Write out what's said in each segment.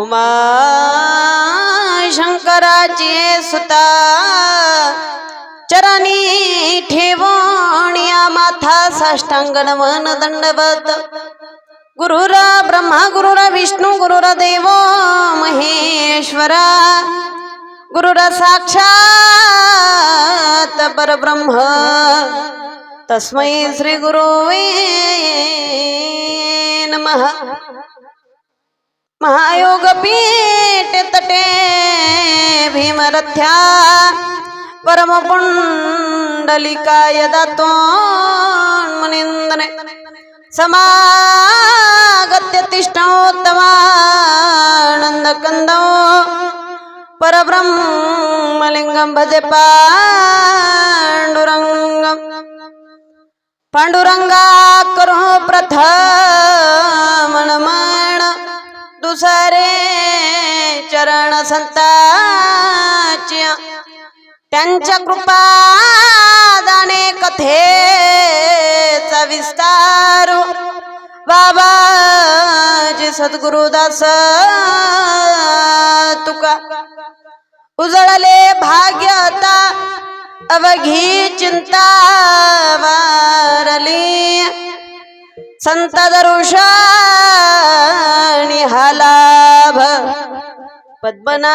उमा शंकराची सुता चरणी ठेवून माथा साष्टांग नमन दंडवत. गुरुरा ब्रह्मा गुरुरा विष्णू गुरुरा देव महेश्वरा. गुरुरा साक्षात परब्रह्म. तस्मै श्री गुरुवे नमः. महायोग पीठ तटे भीमरथ्या परमपुंडलिकाय दातो मुनिंदने समागत्य तिष्ठोत्तमानन्दकन्दौ परब्रह्मलिङ्गं भजे पाण्डुरङ्गम् पांडुरंगा करो प्रथमनमः। नमन दुसरे चरण संताच्या. त्यांच्या कृपा दाने कथेचा विस्तार. बाबाजी सद्गुरुदास तुका. उजळले भाग्यता अवघी चिंता वारली. संत दरुषाणी हालाभ पद्मनाभ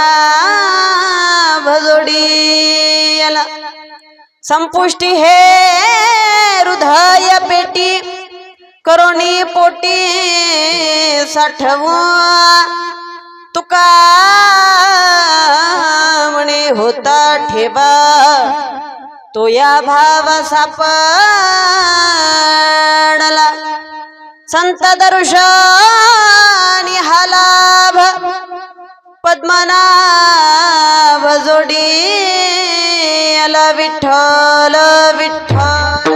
जोडीला संपुष्टी हे हृदय पेटी करोणी पोटी साठवू तुका म्हणे होता ठेवा तो या भाव सापडला संत दरुषानी हालाभ पद्मनाभ जोडी Vitthal Vitthal.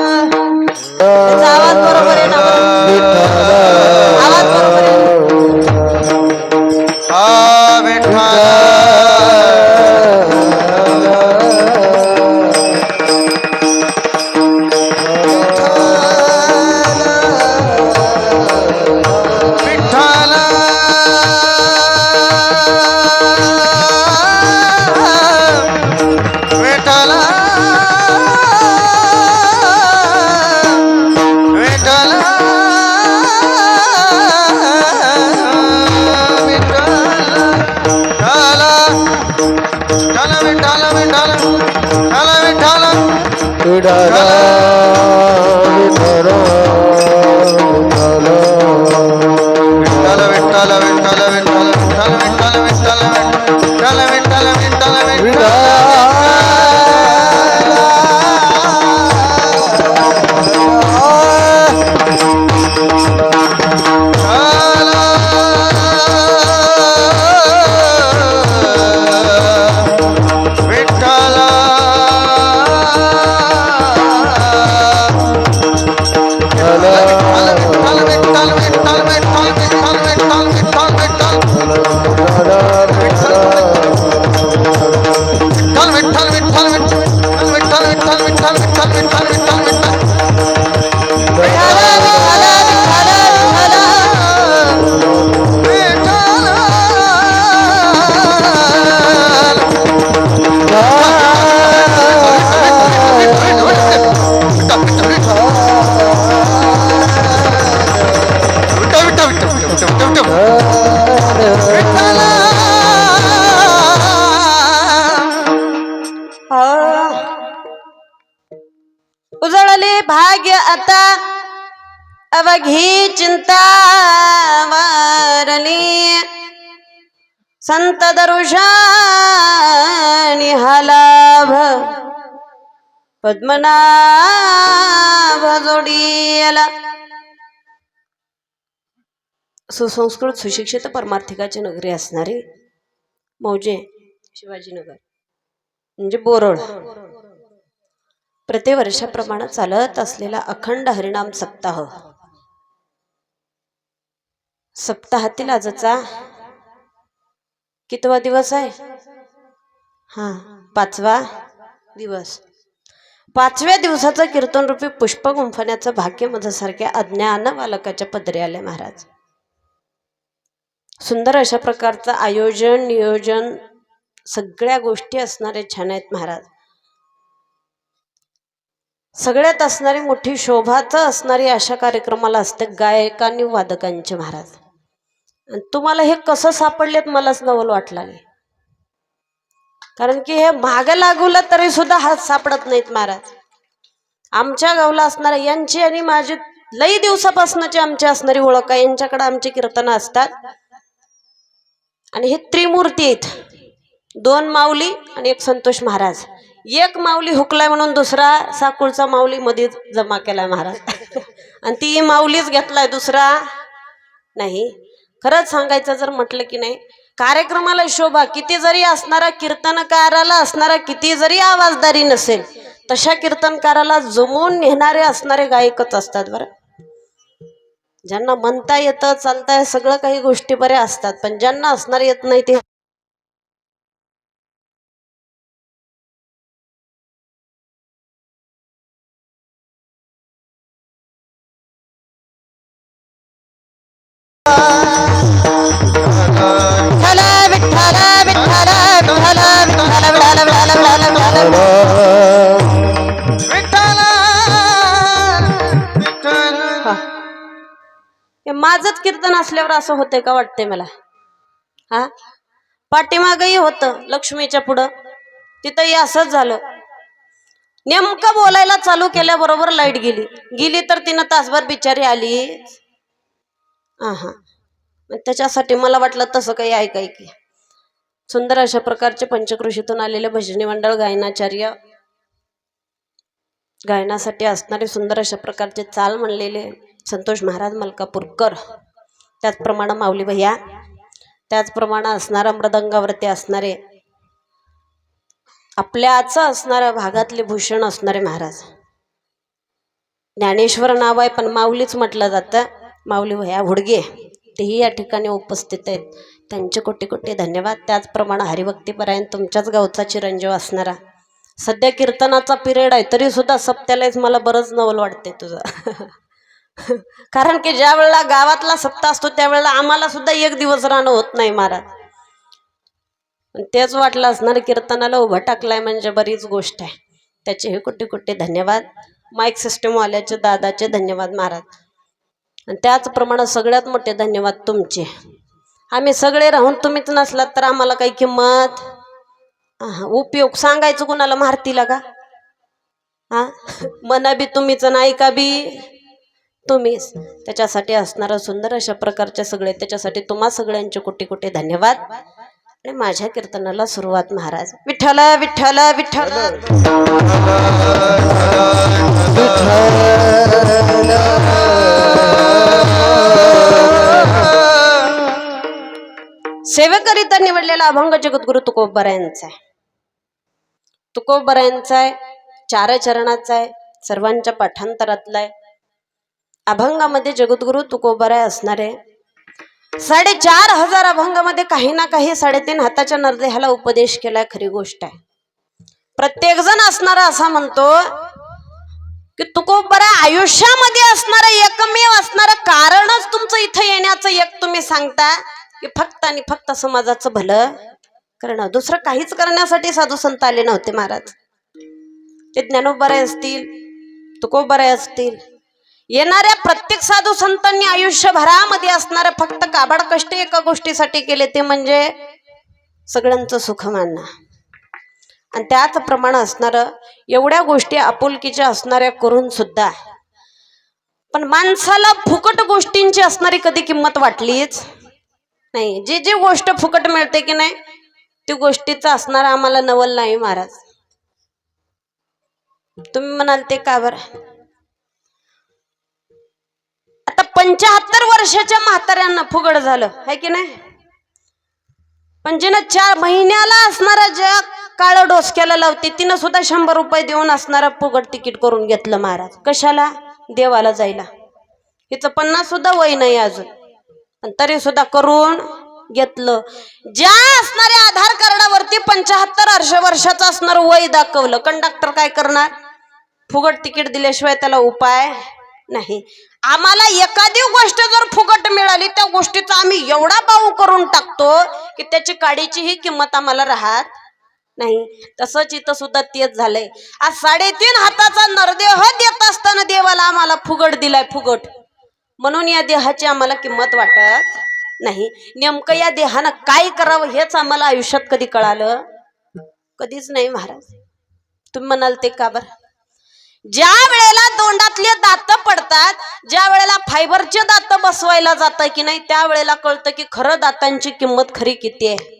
da da da संत दरुषानी हा पद्मनाभ जोडियला। सुसंस्कृत सुशिक्षित परमार्थिकाची नगरी असणारी मौजे शिवाजीनगर म्हणजे बोरड प्रतिवर्षाप्रमाणे चालत असलेला अखंड हरिणाम सप्ताह. सप्ताहातील आजचा कितवा दिवस आहे? हां पाचवा दिवस. पाचव्या दिवसाचं कीर्तनरूपी पुष्प गुंफण्याचं भाग्य माझ्यासारख्या अज्ञान बालकाच्या पदरी आले महाराज. सुंदर अशा प्रकारचं आयोजन नियोजन सगळ्या गोष्टी असणारे छान आहेत महाराज. सगळ्यात असणारी मोठी शोभाचं असणारी अशा कार्यक्रमाला असते गायकांनी वादकांचे महाराज. तुम्हाला हे कसं सापडलेत मलाच नवल वाटलं नाही कारण की हे मागं लागवलं तरी सुद्धा हात सापडत नाहीत महाराज. आमच्या गावला असणाऱ्या यांची आणि माझी लई दिवसापासूनची आमची असणारी ओळख आहे. यांच्याकडे आमची कीर्तनं असतात. आणि हे त्रिमूर्ती आहेत. दोन माऊली आणि एक संतोष महाराज. एक माऊली हुकलाय म्हणून दुसरा साकुळचा माऊली मध्ये जमा केलाय महाराज. आणि ती माऊलीच घेतलाय दुसरा नाही. खरंच सांगायचं जर म्हटलं की नाही कार्यक्रमाला शोभा किती जरी असणारा कीर्तनकाराला असणारा किती जरी आवाजदारी नसेल तशा कीर्तनकाराला जमवून नेणारे असणारे गायकच असतात बरं. ज्यांना म्हणता येतं चालता सगळं काही गोष्टी बऱ्या असतात पण ज्यांना असणार येत नाही ते का? हे माझंच कीर्तन असल्यावर असं होतंय का वाटतंय मला? हा? पाठीमागही होतं लक्ष्मीच्या पुढं. तिथंही असंच झालं. नेमकं बोलायला चालू केल्याबरोबर लाइट गेली. गेली तर तिनं तासभर बिचारी आली. हा मग त्याच्यासाठी मला वाटलं तसं काही ऐकाय की? सुंदर अशा प्रकारचे पंचकृषीतून आलेले भजनी मंडळ गायनाचार्य गायनासाठी असणारे सुंदर अशा प्रकारचे चाल म्हणलेले संतोष महाराज मलकापूरकर. त्याचप्रमाणे माऊली भैया त्याचप्रमाणे असणारा मृदंगावरती असणारे आपल्याचं असणाऱ्या भागातले भूषण असणारे महाराज. ज्ञानेश्वर नाव आहे पण माऊलीच म्हटलं जातं. माऊली भया हुडगे तेही या ठिकाणी उपस्थित आहेत. त्यांचे कोटी कोटी धन्यवाद. त्याचप्रमाणे हरिभक्तीपरायण तुमच्याच गावचा चिरंजीव असणारा सध्या कीर्तनाचा पिरियड आहे तरी सुद्धा सप्त्यालाच मला बरंच नवल वाटते तुझं. कारण की ज्या वेळेला गावातला सप्ताह असतो त्यावेळेला आम्हाला सुद्धा एक दिवस राहणं होत नाही महाराज. पण तेच वाटलं असणार कीर्तनाला उभं टाकलाय म्हणजे बरीच गोष्ट आहे. त्याचे हे कुठे कुठे धन्यवाद. माईक सिस्टमवाल्याचे दादाचे धन्यवाद महाराज. आणि त्याचप्रमाणे सगळ्यात मोठे धन्यवाद तुमचे. आम्ही सगळे राहून तुम्हीच नसलात तर आम्हाला काही किंमत हा, उपयोग सांगायचं कुणाला मारतीला का? हा? मना बी तुम्हीच नाही का बी तुम्हीच. त्याच्यासाठी असणारं सुंदर अशा प्रकारच्या सगळे त्याच्यासाठी तुम्हा सगळ्यांचे कुठे कुठे धन्यवाद. आणि माझ्या कीर्तनाला सुरुवात महाराज. विठ्ठल विठ्ठल विठ्ठल. सेवेकरिता निवडलेला अभंग जगद्गुरु तुकोबरायांचा आहे. तुकोबऱ्यांचा आहे चार चरणाचा आहे सर्वांच्या पाठांतरातला आहे अभंगामध्ये जगद्गुरु तुकोबराय आहे साडेचार हजार अभंगामध्ये काही ना काही साडेतीन हाताच्या नरदेहाला उपदेश केलाय खरी गोष्ट आहे प्रत्येकजण असणारा असा म्हणतो की तुकोबरा आयुष्यामध्ये असणारं एकमेव असणारं कारणच तुमचं इथं येण्याचं एक तुम्ही सांगता की फक्त आणि फक्त समाजाचं भलं? करणं. दुसरं काहीच करण्यासाठी साधू संत आले नव्हते महाराज. ते ज्ञानोबराय असतील तुकोबराय असतील. येणाऱ्या प्रत्येक साधू संतांनी आयुष्यभरामध्ये असणारे फक्त काबाड कष्ट एका गोष्टीसाठी केले ते म्हणजे सगळ्यांचं सुख मानणं. आणि त्याचप्रमाणे असणारं एवढ्या गोष्टी आपुलकीच्या असणाऱ्या करून सुद्धा. पण माणसाला फुकट गोष्टींची असणारी कधी किंमत वाटलीच? नाही. जी जी गोष्ट फुकट मिळते की नाही ती गोष्टीचं असणार आम्हाला नवल नाही महाराज. तुम्ही म्हणाल ते का बरं? आता पंचाहत्तर वर्षाच्या म्हाताऱ्यांना फुगड झालं है की नाही? पण जिनं चार महिन्याला असणारा ज्या काळं डोसक्याला लावते तिनं सुद्धा शंभर रुपये देऊन असणारा फुगड तिकीट करून घेतलं महाराज. कशाला? देवाला जायला. हिचं पन्नास सुद्धा वय नाही अजून. पण तरी सुद्धा करून घेतलं. ज्या असणाऱ्या आधार कार्डावरती पंचाहत्तर अर्ष वर्षाचं असणारं वय दाखवलं. कंडक्टर काय करणार? फुगट तिकीट दिल्याशिवाय त्याला उपाय नाही. आम्हाला एखादी गोष्ट जर फुकट मिळाली त्या गोष्टीचा आम्ही एवढा बाऊ करून टाकतो की त्याची काडीचीही किंमत आम्हाला राहत नाही. तसंच इथं सुद्धा तेच झालंय. आज साडेतीन हाताचा नरदेह देत असताना देवाला आम्हाला फुगट दिलाय फुगट म्हणून या देहाची आम्हाला किंमत वाटत नाही. नेमकं या देहानं काय करावं हेच आम्हाला आयुष्यात कधी कळालं? कधीच नाही महाराज. तुम्ही म्हणाल ते का बरं? ज्या वेळेला तोंडातले दात पडतात ज्या वेळेला फायबरचे दात बसवायला जातं की नाही त्यावेळेला कळतं की खरं दातांची किंमत खरी किती आहे.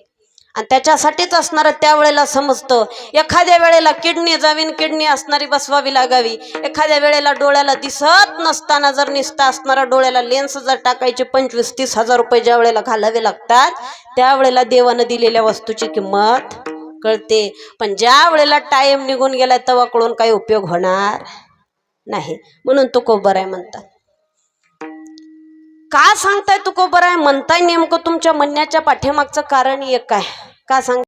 आणि त्याच्यासाठीच असणारं त्यावेळेला समजतं. एखाद्या वेळेला किडनी जावीन किडनी असणारी बसवावी लागावी. एखाद्या वेळेला डोळ्याला दिसत नसताना जर निसता असणारा डोळ्याला लेन्स जर टाकायचे पंचवीस तीस हजार रुपये ज्या वेळेला घालावे लागतात त्यावेळेला देवानं दिलेल्या वस्तूची किंमत कळते. पण ज्या वेळेला टाईम निघून गेला तेव्हा कळून काही उपयोग होणार नाही. म्हणून तो कोबर आहे म्हणतात. का सांगताय तुकोबर आहे? म्हणताय नेमकं तुमच्या म्हणण्याच्या पाठीमागचं कारण एक आहे. का सांग